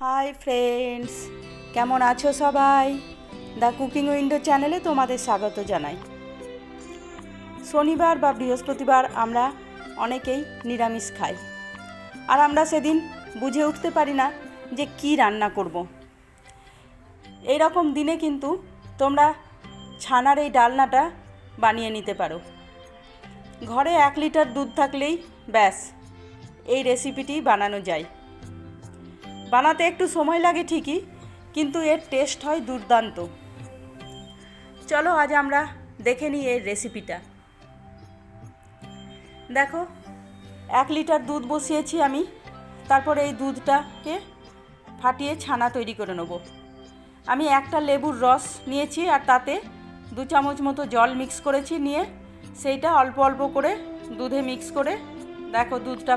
Hi friends কেমন আছো সবাই? দ্য কুকিং উইন্ডো চ্যানেলে তোমাদের স্বাগত জানাই। শনিবার বা বৃহস্পতিবার আমরা অনেকেই নিরামিষ খাই। আর আমরা সেদিন বুঝে উঠতে পারি না যে কি রান্না করব। এই রকম দিনে কিন্তু তোমরা ছানার এই ডালনাটা বানিয়ে নিতে পারো। ঘরে এক লিটার দুধ থাকলেই ব্যাস, এই রেসিপিটি বানানো যায়। বানাতে একটু সময় লাগে ঠিকই, কিন্তু এর টেস্ট হয় দুর্দান্ত। চলো আজ আমরা দেখে নিই এর রেসিপিটা দেখো, এক লিটার দুধ বসিয়েছি আমি, তারপর এই দুধটাকে ফাটিয়ে ছানা তৈরি করে নেব। আমি একটা লেবুর রস নিয়েছি আর তাতে দু চামচ মতো জল মিক্স করেছি নিয়ে, সেইটা অল্প অল্প করে দুধে মিক্স করে, দেখো দুধটা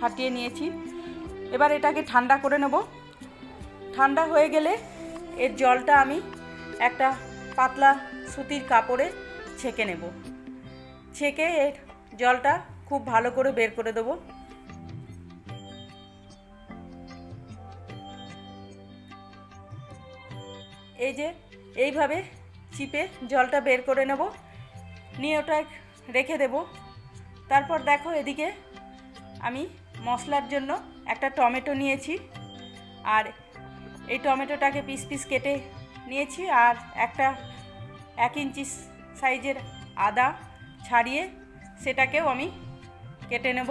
ফাটিয়ে নিয়েছি। এবার এটাকে ঠান্ডা করে নেব। ঠান্ডা হয়ে গেলে এর জলটা আমি একটা পাতলা সুতির কাপড়ে ছেঁকে নেব। ছেঁকে এর জলটা খুব ভালো করে বের করে দেবো। এই যে এইভাবে চিপে জলটা বের করে নেব। নিয়ে ওটা রেখে দেব। তারপর দেখো এদিকে আমি মশলার জন্য একটা টমেটো নিয়েছি। আর এই টমেটোটাকে পিস পিস কেটে নিয়েছি আর একটা এক ইঞ্চি সাইজের আদা ছাড়িয়ে সেটাকেও আমি কেটে নেব।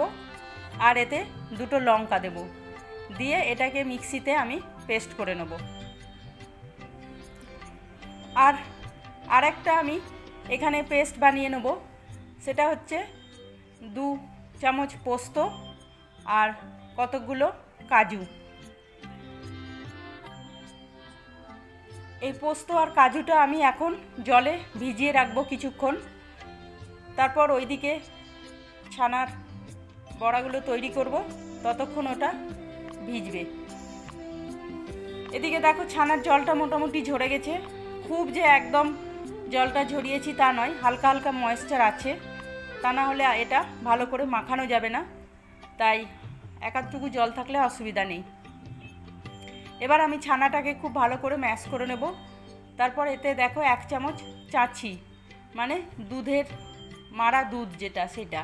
আর এতে দুটো লঙ্কা দেব। দিয়ে এটাকে মিক্সিতে আমি পেস্ট করে নেব। আর আরেকটা আমি এখানে পেস্ট বানিয়ে নেব। সেটা হচ্ছে দু চামচ পোস্ত আর কতকগুলো কাজু। এই পোস্ত আর কাজুটা আমি এখন জলে ভিজিয়ে রাখব কিছুক্ষণ। তারপর ওইদিকে ছানার বড়াগুলো তৈরি করব। ততক্ষণ ওটা ভিজবে। এদিকে দেখো ছানার জলটা মোটামুটি ঝরে গেছে। খুব যে একদম জলটা ঝরিয়েছি তা নয়, হালকা হালকা ময়েশ্চার আছে। তা না হলে এটা ভালো করে মাখানো যাবে না। তাই একাধটুকু জল থাকলে অসুবিধা নেই। এবার আমি ছানাটাকে খুব ভালো করে ম্যাশ করে নেব। তারপর এতে দেখো এক চামচ চাছি মানে দুধের মারা দুধ যেটা সেটা।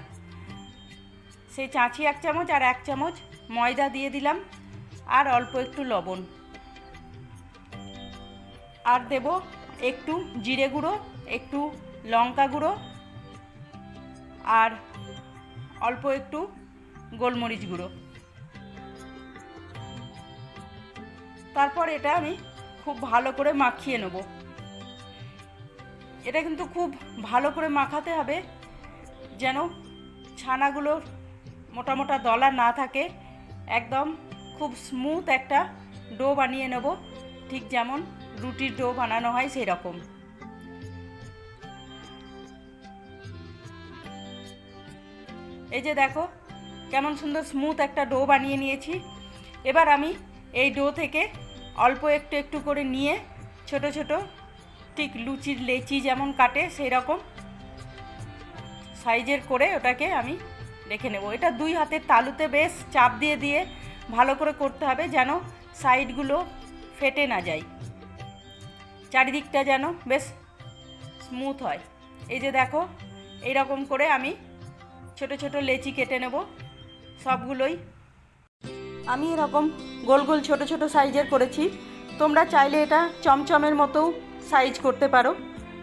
সেই চাঁচি এক চামচ আর এক চামচ ময়দা দিয়ে দিলাম আর অল্প একটু লবণ। আর দেব একটু জিরে গুঁড়ো, একটু লঙ্কা গুঁড়ো আর অল্প একটু গোলমরিচ গুঁড়ো। তারপর এটা আমি খুব ভালো করে মাখিয়ে নেব। এটা কিন্তু খুব ভালো করে মাখাতে হবে, যেন ছানাগুলোর মোটা মোটা দলা না থাকে। একদম খুব স্মুথ একটা ডো বানিয়ে নেব, ঠিক যেমন রুটির ডো বানানো হয় সেই রকম এই যে দেখো, কেমন সুন্দর স্মুথ একটা ডো বানিয়ে নিয়েছি। এবার আমি এই ডো থেকে অল্প একটু একটু করে নিয়ে ছোট ছোট ঠিক লুচির লেচি যেমন কাটে সেই রকম সাইজের করে ওটাকে আমি রেখে নেব। এটা দুই হাতের তালুতে বেশ চাপ দিয়ে দিয়ে ভালো করে করতে হবে যেন সাইডগুলো ফেটে না যায়। চারিদিকটা যেন বেশ স্মুথ হয়। এই যে দেখো এই রকম করে আমি ছোট ছোট লেচি কেটে নেব। সবগুলোই আমি এরকম গোল গোল ছোট ছোট সাইজের করেছি। তোমরা চাইলে এটা চমচমের মতোও সাইজ করতে পারো।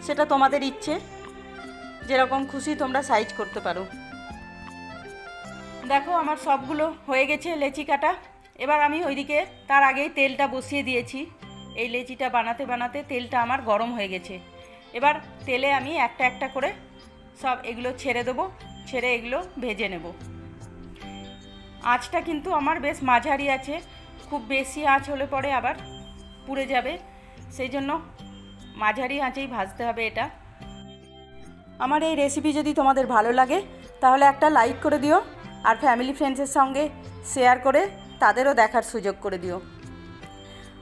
সেটা তোমাদের ইচ্ছে। যেরকম খুশি তোমরা সাইজ করতে পারো। দেখো আমার সবগুলো হয়ে গেছে লেচি কাটা। এবার আমি ওইদিকে তার আগেই তেলটা বসিয়ে দিয়েছি। এই লেচিটা বানাতে বানাতে তেলটা আমার গরম হয়ে গেছে। এবার তেলে আমি একটা একটা করে সব এগুলো ছেড়ে দেবো। ছেড়ে এগুলো ভেজে নেব। আঁচটা কিন্তু আমার বেশ মাঝারি আছে। খুব বেশি আঁচ হলে পরে আবার পুড়ে যাবে। সেই জন্য মাঝারি আঁচেই ভাজতে হবে এটা। আমার এই রেসিপি যদি তোমাদের ভালো লাগে, তাহলে একটা লাইক করে দিও আর ফ্যামিলি ফ্রেন্ডসের সঙ্গে শেয়ার করে তাদেরও দেখার সুযোগ করে দিও।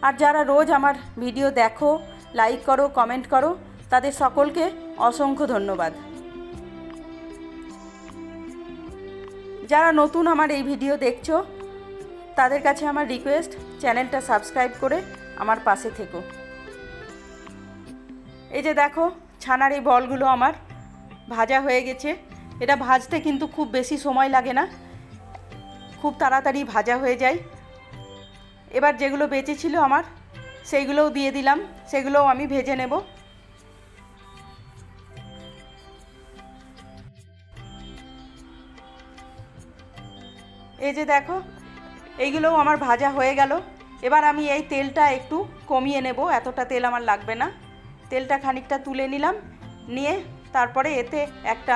আর যারা রোজ আমার ভিডিও দেখো লাইক করো কমেন্ট করো, তাদের সকলকে অসংখ্য ধন্যবাদ। যারা নতুন আমার এই ভিডিও দেখছ, তাদের কাছে আমার রিকোয়েস্ট চ্যানেলটা সাবস্ক্রাইব করে আমার পাশে থেকো। এই যে দেখো, ছানার এই বলগুলো আমার ভাজা হয়ে গেছে। এটা ভাজতে কিন্তু খুব বেশি সময় লাগে না। খুব তাড়াতাড়ি ভাজা হয়ে যায়। এবার যেগুলো বেঁচে ছিল আমার, সেইগুলোও দিয়ে দিলাম। সেগুলোও আমি ভেজে নেব। এই যে দেখো, এইগুলোও আমার ভাজা হয়ে গেল। এবার আমি এই তেলটা একটু কমিয়ে নেব, এতটা তেল আমার লাগবে না। তেলটা খানিকটা তুলে নিলাম, নিয়ে তারপরে এতে একটা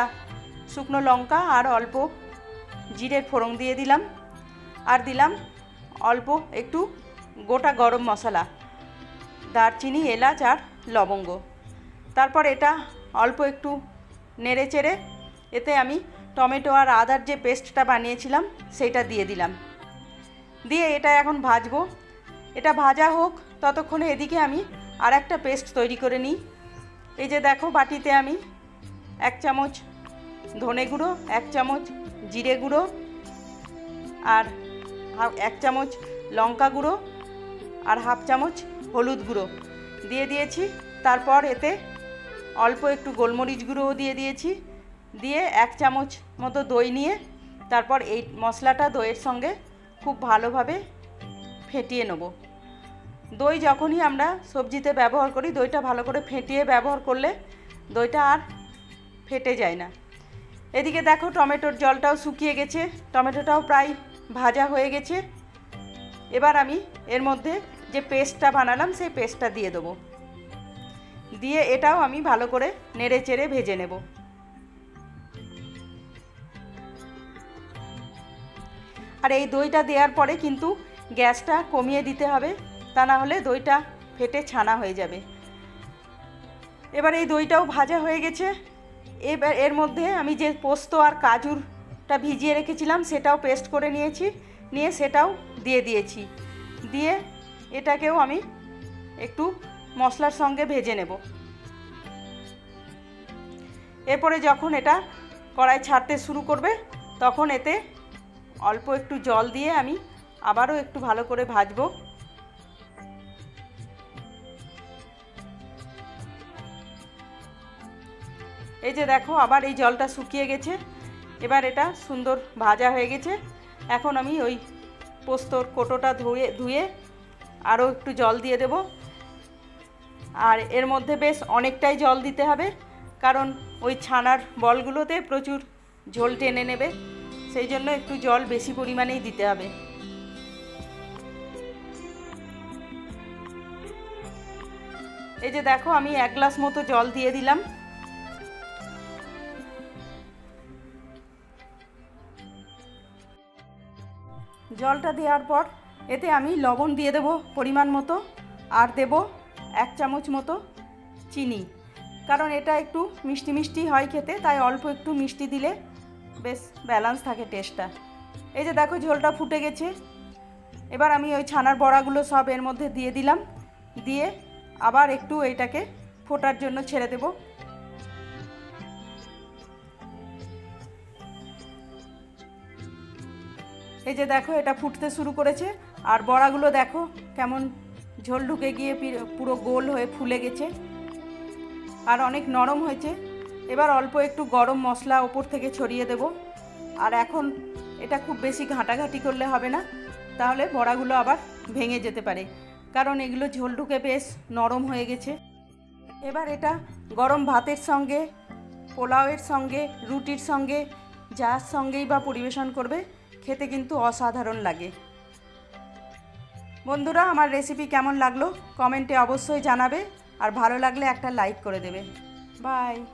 শুকনো লঙ্কা আর অল্প জিরের ফোড়ন দিয়ে দিলাম। আর দিলাম অল্প একটু গোটা গরম মশলা, দারচিনি, এলাচ আর লবঙ্গ। তারপর এটা অল্প একটু নেড়ে চেড়ে এতে আমি টমেটো আর আদার যে পেস্টটা বানিয়েছিলাম, সেইটা দিয়ে দিলাম। দিয়ে এটা এখন ভাজবো। এটা ভাজা হোক, ততক্ষণে এদিকে আমি আর একটা পেস্ট তৈরি করে নিই। এই যে দেখো, বাটিতে আমি এক চামচ ধনে গুঁড়ো, এক চামচ জিরে গুঁড়ো আর এক চামচ লঙ্কা গুঁড়ো আর হাফ চামচ হলুদ গুঁড়ো দিয়ে দিয়েছি। তারপর এতে অল্প একটু গোলমরিচ গুঁড়োও দিয়ে দিয়েছি। দিয়ে এক চামচ মতো দই নিয়ে তারপর এই মশলাটা দইয়ের সঙ্গে খুব ভালোভাবে ফেটিয়ে নেব। দই যখনই আমরা সবজিতে ব্যবহার করি, দইটা ভালো করে ফেটিয়ে ব্যবহার করলে দইটা আর ফেটে যায় না। এদিকে দেখো টমেটোর জলটাও শুকিয়ে গেছে, টমেটোটাও প্রায় ভাজা হয়ে গেছে। এবার আমি এর মধ্যে যে পেস্টটা বানালাম, সেই পেস্টটা দিয়ে দেবো। দিয়ে এটাও আমি ভালো করে নেড়ে চেড়ে ভেজে নেব। আর এই দইটা দেওয়ার পরে কিন্তু গ্যাসটা কমিয়ে দিতে হবে, তা না হলে দইটা ফেটে ছানা হয়ে যাবে। এবার এই দইটাও ভাজা হয়ে গেছে। এবার এর মধ্যে আমি যে পোস্ত আর কাজুরটা ভিজিয়ে রেখেছিলাম, সেটাও পেস্ট করে নিয়েছি, নিয়ে সেটাও দিয়ে দিয়েছি। দিয়ে এটাকেও আমি একটু মশলার সঙ্গে ভেজে নেব। এরপরে যখন এটা কড়াই ছাড়তে শুরু করবে, তখন এতে অল্প একটু জল দিয়ে আমি আবারও একটু ভালো করে ভাজবো। এই যে দেখো, আবার এই জলটা শুকিয়ে গেছে। এবার এটা সুন্দর ভাজা হয়ে গেছে। এখন আমি ওই পোস্তর কোটোটা ধুয়ে ধুয়ে আরও একটু জল দিয়ে দেব। আর এর মধ্যে বেশ অনেকটাই জল দিতে হবে, কারণ ওই ছানার বলগুলোতে প্রচুর ঝোল টেনে নেবে। সেই জন্য একটু জল বেশি পরিমাণেই দিতে হবে। এই যে দেখো, আমি এক গ্লাস মতো জল দিয়ে দিলাম। জলটা দেওয়ার পর এতে আমি লবণ দিয়ে দেবো পরিমাণ মতো, আর দেব এক চামচ মতো চিনি। কারণ এটা একটু মিষ্টি মিষ্টি হয় খেতে, তাই অল্প একটু মিষ্টি দিলে বেশ ব্যালেন্স থাকে টেস্টটা এই যে দেখো ঝোলটা ফুটে গেছে। এবার আমি ওই ছানার বড়াগুলো সব এর মধ্যে দিয়ে দিলাম। দিয়ে আবার একটু এইটাকে ফোটার জন্য ছেড়ে দেবো। এই যে দেখো এটা ফুটতে শুরু করেছে। আর বড়াগুলো দেখো কেমন ঝোল ঢুকে গিয়ে পুরো গোল হয়ে ফুলে গেছে। আর অনেক নরম হয়েছে। এবার অল্প একটু গরম মশলা ওপর থেকে ছড়িয়ে দেব। আর এখন এটা খুব বেশি ঘাঁটাঘাঁটি করলে হবে না। তাহলে বড়াগুলো আবার ভেঙে যেতে পারে। কারণ এগুলো ঝোল ঢুকে বেশ নরম হয়ে গেছে। এবার এটা গরম ভাতের সঙ্গে, পোলাওয়ের সঙ্গে, রুটির সঙ্গে, যার সঙ্গেই বা পরিবেশন করবে, খেতে কিন্তু অসাধারণ লাগে। বন্ধুরা, আমার রেসিপি কেমন লাগল? কমেন্টে অবশ্যই জানাবে। আর ভালো লাগলে একটা লাইক করে দেবে। বাই